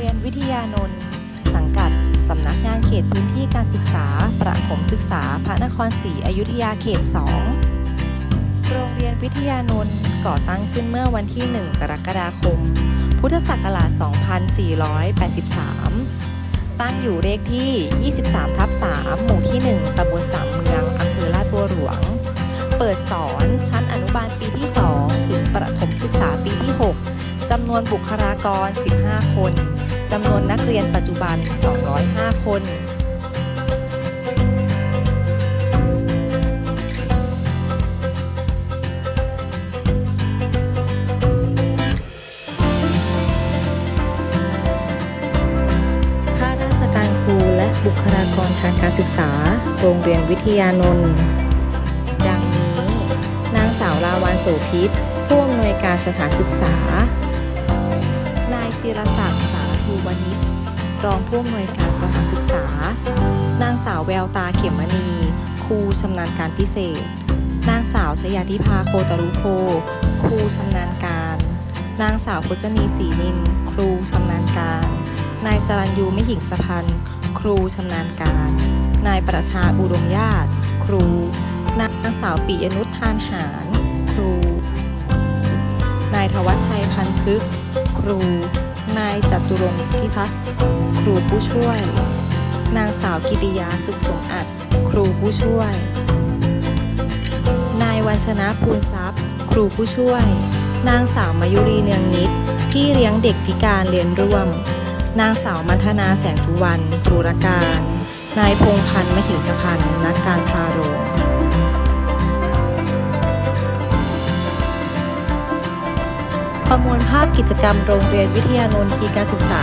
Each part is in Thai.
เรียนวิทยานนท์สังกัด สำนักงานเขตพื้นที่การศึกษา ประถมศึกษา พระนครศรีอยุธยาเขต 2 โรงเรียนวิทยานนท์ก่อตั้งขึ้นเมื่อวันที่ 1 กรกฎาคม พุทธศักราช 2483 ตั้งอยู่เลขที่ 23 ทับ 3 หมู่ที่ 1ตำบลสามเมืองอำเภอลาดบัวหลวง เปิดสอนชั้นอนุบาลปีที่ 2 ถึงประถมศึกษาปีที่ 6 จำนวนบุคลากร 15 คน จำนวนนักเรียนปัจจุบัน 205 คนข้าราชการครูและบุคลากรทางการศึกษา โรงเรียนวิทยานนท์ ลาวันโสพิษผู้อำนวยการสถานศึกษา นายจิรศักดิ์สารทูวณิชรองผู้อำนวยการสถานศึกษา นางสาวแววตาเขมมณี ครูชำนาญการพิเศษ นางสาวชยาธิภาโคตรุโพครูชำนาญการ นางสาวพจนีศรีนิน ครูชำนาญการ นายสรัญยูไม่หิงสะพันธ์ครูชำนาญการ นายประชาอุดมญาติ ครู นางสาวปิยนุชทานหาร นายธวัชชัยพันธุ์พึก ครู นายจตุรงค์พิพัฒน์ครูผู้ช่วย นางสาวกิติยาสุขสมอัดครูผู้ช่วย นายวัญชนะภูลทรัพย์ ครูผู้ช่วย นางสาวมายุรีเนืองนิดพี่เลี้ยงเด็กพิการเรียนร่วม นางสาวมัทนาแสงสุวรรณธุรการ นายพงพันธ์มหิงสพันธ์นักการพาโรง ประมวลภาพกิจกรรมโรงเรียนวิทยานนท์ปีการศึกษา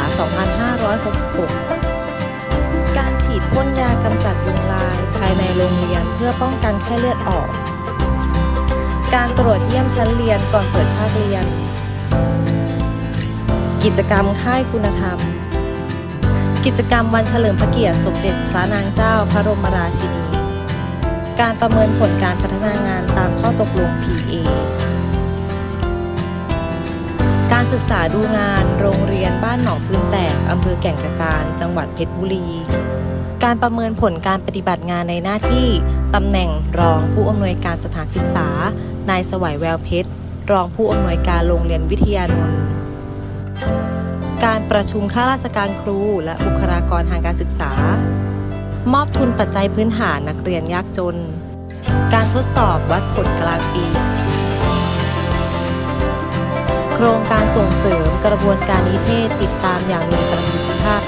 2566 การฉีดพ่นยากำจัดยุงลายภายในโรงเรียนเพื่อป้องกันไข้เลือดออก การตรวจเยี่ยมชั้นเรียนก่อนเปิดภาคเรียน กิจกรรมค่ายคุณธรรม กิจกรรมวันเฉลิมพระเกียรติสมเด็จพระนางเจ้าพระบรมราชินี การประเมินผลการพัฒนางานตามข้อตกลง PA การศึกษาดูงานโรงเรียนบ้านหนองปืนแตก อำเภอแก่งกระจาน จังหวัดเพชรบุรี การประเมินผลการปฏิบัติงานในหน้าที่ตำแหน่งรองผู้อำนวยการสถานศึกษา นายสวัยแววเพชร รองผู้อำนวยการโรงเรียนวิทยานนท์การประชุมข้าราชการครูและบุคลากรทางการศึกษา มอบทุนปัจจัยพื้นฐานนักเรียนยากจน การทดสอบวัดผลกลางปี โครงการส่งเสริมกระบวนการนิเทศติดตามอย่างมีประสิทธิภาพ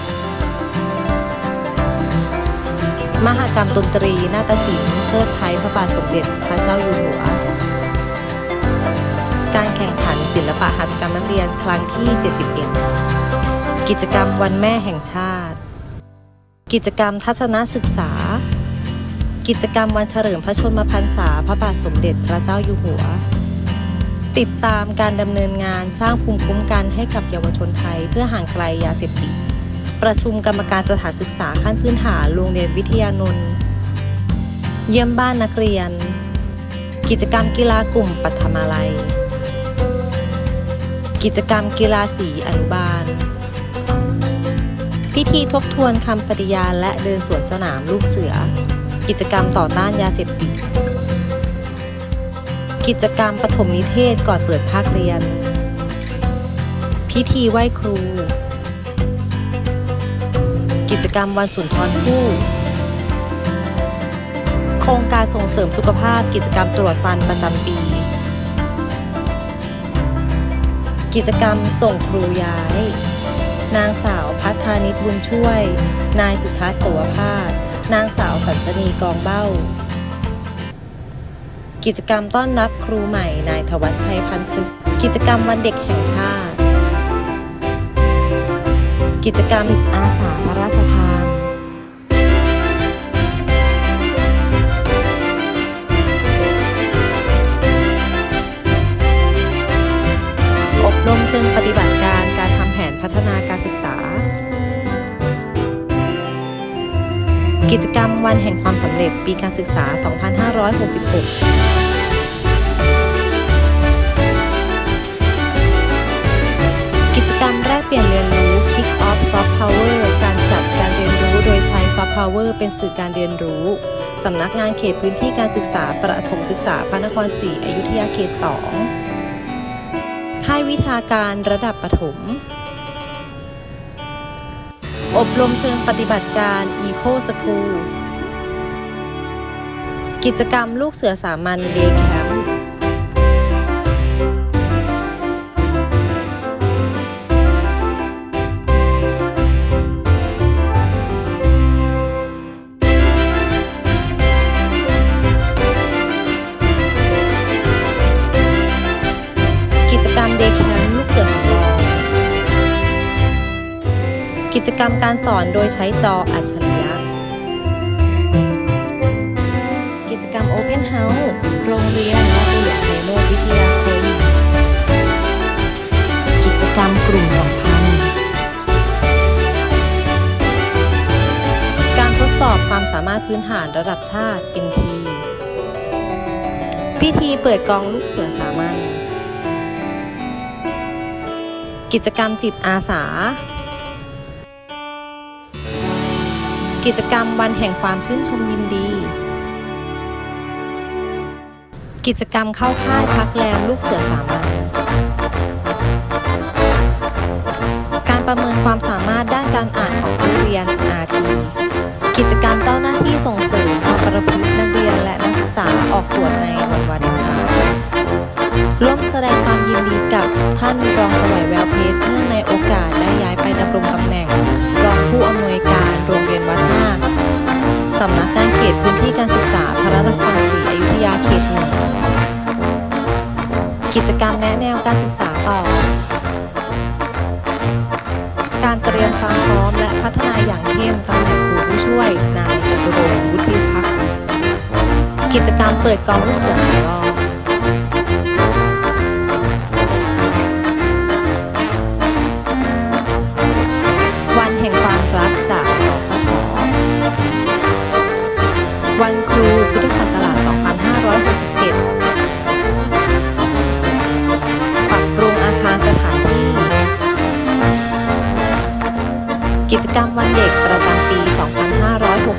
มหกรรมดนตรี นาฏศิลป์เทิดไทยพระบาทสมเด็จพระเจ้าอยู่หัว การแข่งขันศิลปะหัตถกรรมนักเรียนครั้งที่ 71 กิจกรรมวันแม่แห่งชาติ กิจกรรมทัศนศึกษา กิจกรรมวันเฉลิมพระชนมพรรษาพระบาทสมเด็จพระเจ้าอยู่หัว ติดตามการดำเนินงานสร้างภูมิคุ้มกันให้กับเยาวชนไทย เพื่อห่างไกลยาเสพติด ประชุมกรรมการสถานศึกษาขั้นพื้นฐานโรงเรียนวิทยานนท์เยี่ยมบ้านนักเรียน กิจกรรมกีฬากลุ่มปัทมาลัย กิจกรรมกีฬาสีอนุบาล พิธีทบทวนคำปฏิญาณและเดินสวนสนามลูกเสือ กิจกรรมต่อต้านยาเสพติด กิจกรรมปฐมนิเทศก่อนเปิดภาคเรียน พิธีไหว้ครู กิจกรรมวันสุนทรภู่โครงการส่งเสริมสุขภาพกิจกรรมตรวจฟันประจำปี กิจกรรมส่งครูย้าย นางสาวพัฒนิตบุญช่วย นายสุทัศน์โสวภาสนางสาวสันสนีกองเบ้า กิจกรรมต้อนรับครูใหม่ นายธวัชชัยพันธุ์พฤกษ์กิจกรรมวันเด็กแห่งชาติ กิจกรรมจิตอาสาพระราชทาน กิจกรรมวันแห่งความสำเร็จปีการศึกษา 2566ิจกรรมแรกเปลี่ยนเรียนรู้ Kick Off Soft Power การจัดการเรียนรู้โดยใช้ Soft Power เป็นสื่อการเรียนรู้ สำนักงานเขตพื้นที่การศึกษา ประถมศึกษาพระนครศรีอยุธยาเขต 2 ค่ายวิชาการระดับประถม อบรมเชิงปฏิบัติการ Eco School กิจกรรมลูกเสือสามัญ Day Camp กิจกรรมการสอนโดยใช้จออัจฉริยะ กิจกรรม Open House โรงเรียนและตัวอย่างในโลกวิทยาคม กิจกรรมกลุ่มสัมพันธ์ การทดสอบความสามารถพื้นฐานระดับชาติ NT พิธีเปิดกองลูกเสือสามัญกิจกรรมจิตอาสา กิจกรรมวันแห่งความชื่นชมยินดี กิจกรรมเข้าค่ายพักแรมลูกเสือสามัญการประเมินความสามารถด้านการอ่านของนักเรียน RT กิจกรรมเจ้าหน้าที่ส่งเสริมความประพฤตินักเรียนและนักศึกษาออกตรวจในวันวาเลนไทน์ ร่วมแสดงความยินดีกับท่านรองสวัยแววเพชรเนื่องในโอกาสได้ย้ายไปดำรงตำแหน่ง รองผู้อำนวยการโรงเรียนวัดนาคสำนักงานเขตพื้นที่การศึกษาพระนครศรีอยุธยาเขตหนึ่งกิจกรรมแนะแนวการศึกษาต่อ การเตรียมความพร้อมและพัฒนาอย่างเข้มตำแหน่งครูผู้ช่วยนายจตุรงค์วุฒิพักกิจกรรมเปิดกองลูกเสือสำรอ กิจกรรมวันเด็กประจำปี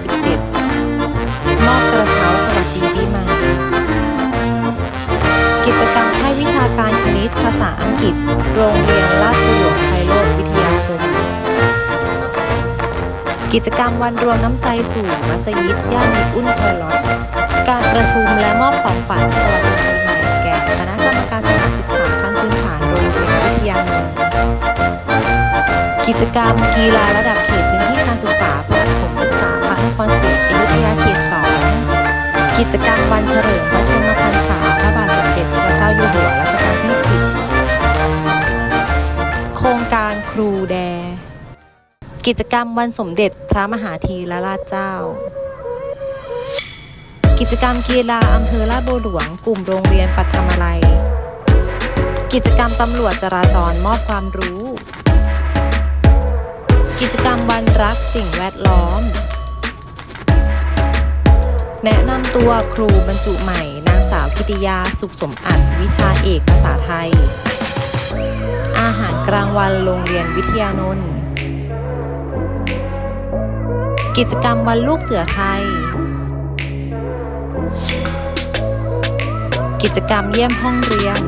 2567 มอบกระเช้าสวัสดีปีใหม่ กิจกรรมให้วิชาการคณิตภาษาอังกฤษ โรงเรียนลาดบุหลวงไพโรธวิทยาคม กิจกรรมวันรวมน้ำใจสู่มัสยิดย่านมิอุ่นเพลอตการประชุมและมอบของขวัญสวัสดีปีใหม่แก่คณะกรรมการสถานศึกษาขั้นพื้นฐานโรงเรียนวิทยานนท์ กิจกรรมกีฬาระดับเขตพื้นที่การศึกษาประถมศึกษาพระนครศรีอยุธยาเขต2กิจกรรมวันเฉลิมพระชนมพรรษาพระบาทสมเด็จพระเจ้าอยู่หัวรัชกาลที่10โครงการครูแด กิจกรรมวันสมเด็จพระมหาธีรราชเจ้า กิจกรรมกีฬาอำเภอลาดบัวหลวงกลุ่มโรงเรียนปัทมาลัย กิจกรรมตำรวจจราจรมอบความรู้ กิจกรรมวันรักสิ่งแวดล้อม แนะนำตัวครูบรรจุใหม่ นางสาวกิติยาสุขสมอัดวิชาเอกภาษาไทย อาหารกลางวันโรงเรียนวิทยานนท์กิจกรรมวันลูกเสือไทย กิจกรรมเยี่ยมห้องเรียน